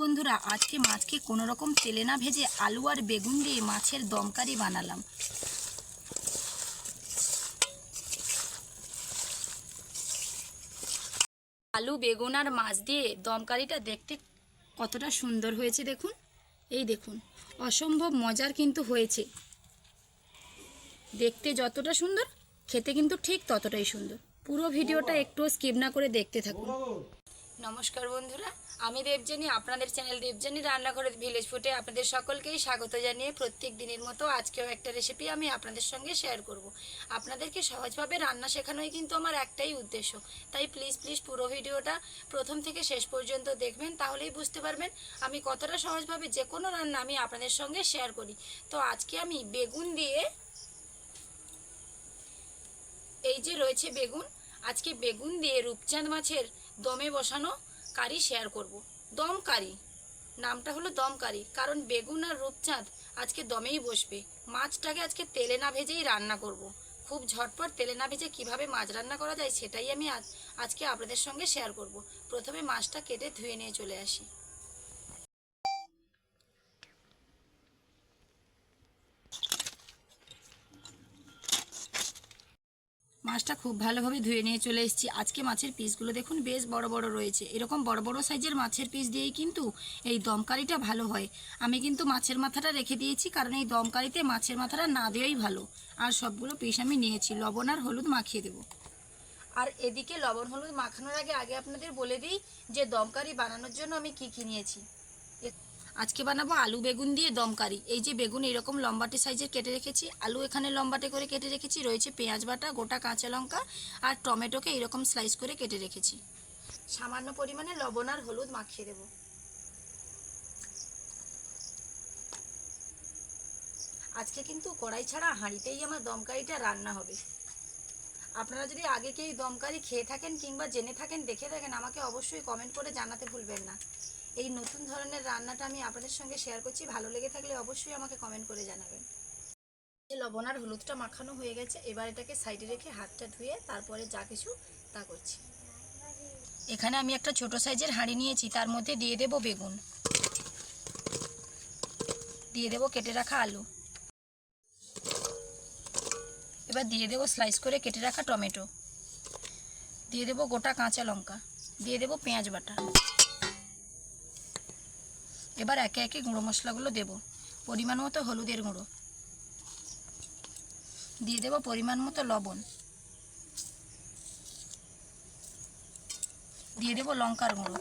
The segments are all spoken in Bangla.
বন্ধুরা, আজকে মাছকে কোনো রকম তেলে না ভেজে আলু আর বেগুন দিয়ে মাছের দমকারি বানালাম। আলু, বেগুন আর মাছ দিয়ে দমকারিটা দেখতে কতটা সুন্দর হয়েছে দেখুন। এই দেখুন, অসম্ভব মজার কিন্তু হয়েছে। দেখতে যতটা সুন্দর, খেতে কিন্তু ঠিক ততটাই সুন্দর। পুরো ভিডিওটা একটু স্কিপ না করে দেখতে থাকুন। নমস্কার বন্ধুরা, আমি দেবজানি আপনাদের চ্যানেল দেবজানি রান্নাঘরের ভিলেজ ফুটে আপনাদের সকলকেই স্বাগত জানিয়ে প্রত্যেক দিনের মতো আজকেও একটা রেসিপি আমি আপনাদের সঙ্গে শেয়ার করব। আপনাদেরকে সহজভাবে রান্না শেখানোই কিন্তু আমার একটাই উদ্দেশ্য। তাই প্লিজ প্লিজ পুরো ভিডিওটা প্রথম থেকে শেষ পর্যন্ত দেখবেন, তাহলেই বুঝতে পারবেন আমি কতটা সহজভাবে যে কোনো রান্না আমি আপনাদের সঙ্গে শেয়ার করি। তো আজকে আমি বেগুন দিয়ে এই যে রয়েছে বেগুন, আজকে বেগুন দিয়ে রূপচাঁদ মাছের দমে বসানো কারি শেয়ার করব দম কারি নামটা হলো দম কারি কারণ বেগুন আর রূপচাঁদ আজকে দমেই বসবে মাছটাকে আজকে তেলে না ভেজেই রান্না করব। খুব ঝটপট তেলে না ভেজে কীভাবে মাছ রান্না করা যায় সেটাই আমি আজ, আজকে আপনাদের সঙ্গে শেয়ার করব। প্রথমে মাছটা কেটে ধুয়ে নিয়ে চলে আসি মাছটা খুব ভালোভাবে ধুয়ে নিয়ে চলে এসেছি। আজকে মাছের পিসগুলো দেখুন বেশ বড় বড় রয়েছে। এরকম বড় বড় সাইজের মাছের পিস দিয়েই কিন্তু এই দমকারিটা ভালো হয়। আমি কিন্তু মাছের মাথাটা রেখে দিয়েছি, কারণ এই দমকারিতে মাছের মাথাটা না দেওয়াই ভালো। আর সবগুলো পিস আমি নিয়েছি। লবণ আর হলুদ মাখিয়ে দেবো। আর এদিকে লবণ হলুদ মাখানোর আগে আগে আপনাদের বলে দিই যে দমকারি বানানোর জন্য আমি কি কি নিয়েছি। আজকে বানাবো আলু বেগুন দিয়ে দমকারি। এই যে বেগুন এরকম লম্বাটে সাইজের কেটে রেখেছি। আলু এখানে লম্বাটে করে কেটে রেখেছি। রয়েছে পেঁয়াজ বাটা, গোটা কাঁচা লঙ্কা আর টমেটোকে এরকম স্লাইস করে কেটে রেখেছি। সামান্য পরিমাণে লবণ আর হলুদ মাখিয়ে দেবো। আজকে কিন্তু কড়াই ছাড়া হাঁড়িতেই আমার দমকারিটা রান্না হবে। আপনারা যদি আগে কেউ দমকারি খেয়ে থাকেন কিংবা জেনে থাকেন, দেখে থাকেন, আমাকে অবশ্যই কমেন্ট করে জানাতে ভুলবেন না। এই নতুন ধরনের রান্নাটা আমি আপনাদের সঙ্গে শেয়ার করছি। ভালো লেগে থাকলে অবশ্যই আমাকে কমেন্ট করে জানাবেন। লবণ আর হলুদটা মাখানো হয়ে গেছে। এবার এটাকে সাইডে রেখে হাতটা ধুয়ে তারপরে যা কিছু তা করছি। এখানে আমি একটা ছোট সাইজের হাঁড়ি নিয়েছি। তার মধ্যে দিয়ে দেব বেগুন। দিয়ে দেব কেটে রাখা আলু। এবার দিয়ে দেবো স্লাইস করে কেটে রাখা টমেটো। দিয়ে দেবো গোটা কাঁচা লঙ্কা। দিয়ে দেবো পেঁয়াজ বাটা। এবার একে একে গুঁড়ো মশলাগুলো দেব। পরিমাণ মতো হলুদের গুঁড়ো। দিয়ে দেবো পরিমাণ মতো লবণ। দিয়ে দেবো লঙ্কার গুঁড়ো।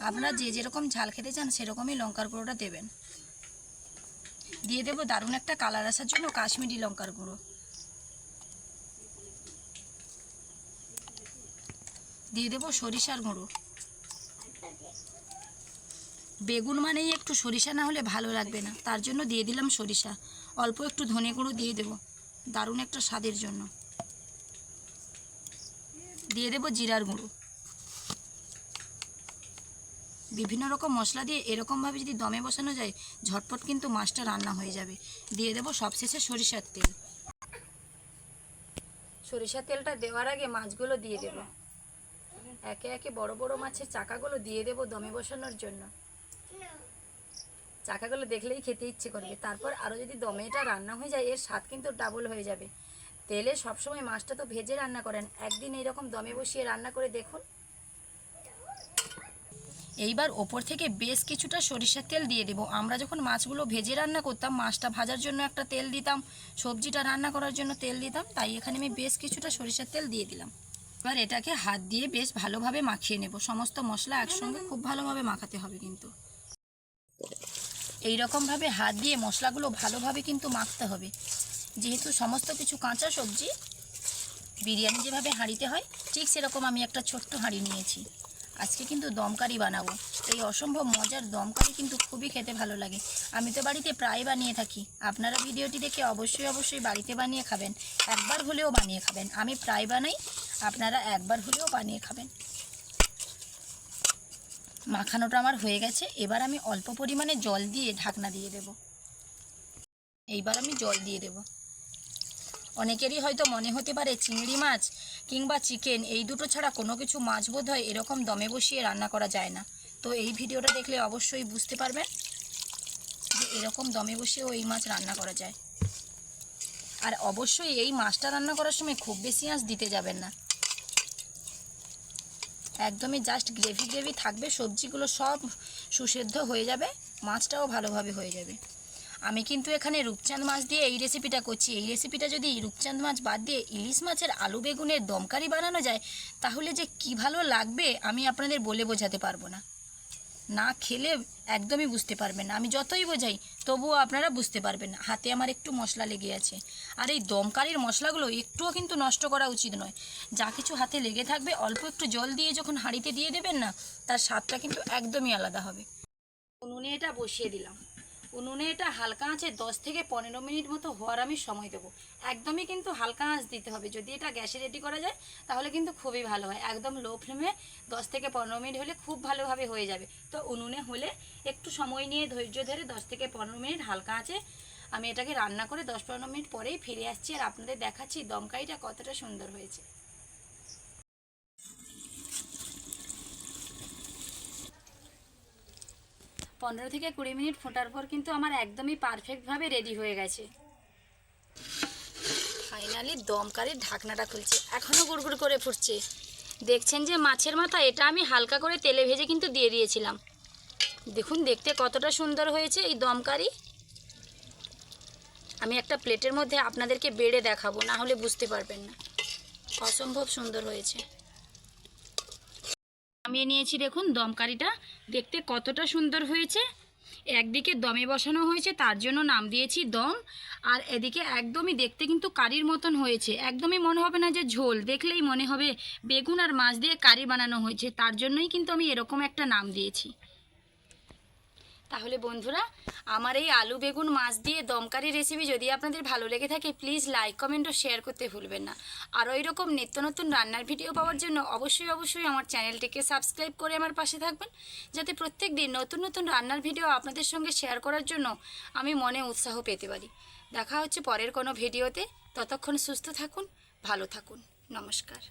আপনারা যে যেরকম ঝাল খেতে চান সেরকমই লঙ্কার গুঁড়োটা দেবেন। দিয়ে দেবো দারুণ একটা কালার আসার জন্য কাশ্মীরি লঙ্কার গুঁড়ো। দিয়ে দেবো সরিষার গুঁড়ো। বেগুন মানেই একটু সরিষা না হলে ভালো লাগবে না। তার জন্য দিয়ে দিলাম সরিষা। অল্প একটু ধনে গুঁড়ো দিয়ে দেবো। দারুণ একটা স্বাদের জন্য। দিয়ে দেবো জিরার গুঁড়ো। বিভিন্ন রকম মশলা দিয়ে এরকমভাবে যদি দমে বসানো যায়, ঝটপট কিন্তু মাছটা রান্না হয়ে যাবে। দিয়ে দেবো সবশেষে সরিষার তেল। সরিষার তেলটা দেওয়ার আগে মাছগুলো দিয়ে দেবো। একে একে বড় বড় মাছের চাকাগুলো দিয়ে দেবো দমে বসানোর জন্য। চাকাগুলো দেখলেই খেতে ইচ্ছে করবে। তারপর আরও যদি দমে এটা রান্না হয়ে যায়, এর স্বাদ কিন্তু ডাবল হয়ে যাবে। তেলে সবসময় মাছটা তো ভেজে রান্না করেন। একদিন এইরকম দমে বসিয়ে রান্না করে দেখুন। এইবার ওপর থেকে বেশ কিছুটা সরিষার তেল দিয়ে দেবো। আমরা যখন মাছগুলো ভেজে রান্না করতাম, মাছটা ভাজার জন্য একটা তেল দিতাম, সবজিটা রান্না করার জন্য তেল দিতাম, তাই এখানে আমি বেশ কিছুটা সরিষার তেল দিয়ে দিলাম। এবার এটাকে হাত দিয়ে বেশ ভালোভাবে মাখিয়ে নেব। সমস্ত মশলা একসঙ্গে খুব ভালোভাবে মাখাতে হবে কিন্তু। এই রকমভাবে হাত দিয়ে মশলাগুলো ভালোভাবে কিন্তু মাখতে হবে। যেহেতু সমস্ত কিছু কাঁচা সবজি, বিরিয়ানি যেভাবে হাঁড়িতে হয়, ঠিক সেরকম আমি একটা ছোট্ট হাঁড়ি নিয়েছি। আজকে কিন্তু দমকারি বানাবো। এই অসম্ভব মজার দমকারি কিন্তু খুবই খেতে ভালো লাগে। আমি তো বাড়িতে প্রায় বানিয়ে থাকি। আপনারা ভিডিওটি দেখে অবশ্যই অবশ্যই বাড়িতে বানিয়ে খাবেন। একবার হলেও বানিয়ে খাবেন। আমি প্রায় বানাই, আপনারা একবার হলেও বানিয়ে খাবেন। মাখানোটা আমার হয়ে গেছে। এবার আমি অল্প পরিমাণে জল দিয়ে ঢাকনা দিয়ে দেব। এইবার আমি জল দিয়ে দেব। অনেকেরই হয়তো মনে হতে পারে চিংড়ি মাছ কিংবা চিকেন এই দুটো ছাড়া কোনো কিছু মাছ বোধ হয় এরকম দমে বসিয়ে রান্না করা যায় না। তো এই ভিডিওটা দেখলে অবশ্যই বুঝতে পারবেন যে এরকম দমে বসেও এই মাছ রান্না করা যায়। আর অবশ্যই এই মাছটা রান্না করার সময় খুব বেশি আঁচ দিতে যাবেন না। একদমই জাস্ট গ্রেভি গ্রেভি থাকবে, সবজিগুলো সব সুসেদ্ধ হয়ে যাবে, মাছটাও ভালোভাবে হয়ে যাবে। আমি কিন্তু এখানে রূপচাঁদ মাছ দিয়ে এই রেসিপিটা করছি। এই রেসিপিটা যদি রূপচাঁদ মাছ বাদ দিয়ে ইলিশ মাছের আলু বেগুনের দমকারি বানানো যায়, তাহলে যে কি ভালো লাগবে আমি আপনাদের বলে বোঝাতে পারব না। না খেলে একদমই বুঝতে পারবেন না। আমি যতই বোঝাই, তবুও আপনারা বুঝতে পারবেন না। হাতে আমার একটু মশলা লেগে আছে। আর এই দমকারির মশলাগুলো একটুও কিন্তু নষ্ট করা উচিত নয়। যা কিছু হাতে লেগে থাকবে, অল্প একটু জল দিয়ে যখন হাঁড়িতে দিয়ে দেবেন না, তার স্বাদটা কিন্তু একদমই আলাদা হবে। উনুনে এটা বসিয়ে দিলাম। উনুনে এটা হালকা আঁচে দশ থেকে পনেরো মিনিট মতো হওয়ার আমি সময় দেবো। একদমই কিন্তু হালকা আঁচ দিতে হবে। যদি এটা গ্যাসে রেডি করা যায়, তাহলে কিন্তু খুবই ভালো হয়। একদম লো ফ্লেমে দশ থেকে পনেরো মিনিট হলে খুব ভালোভাবে হয়ে যাবে। তো উনুনে হলে একটু সময় নিয়ে ধৈর্য ধরে দশ থেকে পনেরো মিনিট হালকা আঁচে আমি এটাকে রান্না করে দশ পনেরো মিনিট পরেই ফিরে আসছি আর আপনাদের দেখাচ্ছি দমকাইটা কতটা সুন্দর হয়েছে। পনেরো থেকে কুড়ি মিনিট ফোটার পর কিন্তু আমার একদমই পারফেক্টভাবে রেডি হয়ে গেছে। ফাইনালি দমকারির ঢাকনাটা খুলছে এখনও গুড়গুড় করে ফুটছে। দেখছেন যে মাছের মাথা, এটা আমি হালকা করে তেলে ভেজে কিন্তু দিয়ে দিয়েছিলাম। দেখুন দেখতে কতটা সুন্দর হয়েছে এই দমকারি আমি একটা প্লেটের মধ্যে আপনাদেরকে বেড়ে দেখাবো, না হলে বুঝতে পারবেন না। অসম্ভব সুন্দর হয়েছে। নামিয়ে নিয়েছি দেখুন দমকারিটা দেখতে কতটা সুন্দর হয়েছে। একদিকে দমে বসানো হয়েছে, তার জন্য নাম দিয়েছি দম। আর এদিকে একদমই দেখতে কিন্তু কারির মতন হয়েছে। একদমই মনে হবে না যে ঝোল, দেখলেই মনে হবে বেগুন আর মাছ দিয়ে কারি বানানো হয়েছে। তার জন্যই কিন্তু আমি এরকম একটা নাম দিয়েছি। তাহলে বন্ধুরা, আমার এই আলু বেগুন মাছ দিয়ে দমকারি রেসিপি যদি আপনাদের ভালো লেগে থাকে প্লিজ লাইক কমেন্ট ও শেয়ার করতে ভুলবেন না। আর ওই রকম নিত্য নতুন রান্নার ভিডিও পাওয়ার জন্য অবশ্যই অবশ্যই আমার চ্যানেলটিকে সাবস্ক্রাইব করে আমার পাশে থাকবেন, যাতে প্রত্যেক দিন নতুন নতুন রান্নার ভিডিও আপনাদের সঙ্গে শেয়ার করার জন্য আমি মনে উৎসাহ পেতে পারি। দেখা হচ্ছে পরের কোনো ভিডিওতে ততক্ষণ সুস্থ থাকুন, ভালো থাকুন। নমস্কার।